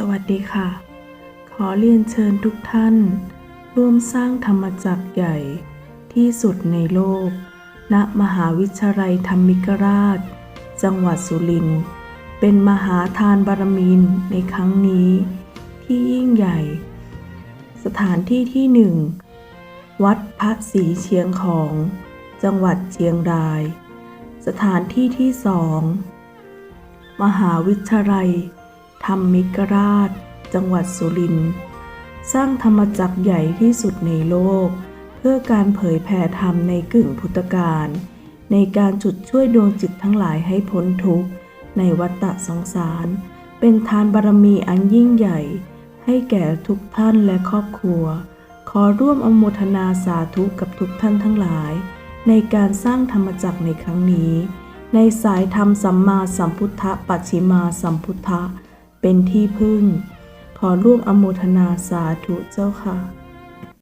สวัสดีค่ะ ขอเรียนเชิญทุกท่าน ร่วมสร้างธรรมจักรใหญ่ที่สุดในโลก ณ มหาวิทยาลัยธรรมิกราช จังหวัดสุรินทร์เป็นมหาทานบารมีในครั้งนี้ ที่ยิ่งใหญ่ สถานที่ที่หนึ่งวัดพระศรีเชียงของ จังหวัดเชียงราย สถานที่ที่สองมหาวิทยาลัย ธรรมิกราช จังหวัดสุรินทร์สร้างธรรมจักรใหญ่ที่สุดในโลก เพื่อการเผยแผ่ธรรมในกึ่งพุทธกาลในการจุดช่วยดวงจิตทั้งหลายให้พ้นทุกข์ ในวัฏฏะสงสาร เป็นทานบารมีอันยิ่งใหญ่ ให้แก่ทุกท่านและครอบครัว ขอร่วมอนุโมทนาสาธุกับทุกท่านทั้งหลาย ในการสร้างธรรมจักรในครั้งนี้ ในสายธรรมสัมมาสัมพุทธปัจฉิมาสัมพุทธะ เป็นที่พึ่ง ขอร่วมอนุโมทนาสาธุเจ้าค่ะ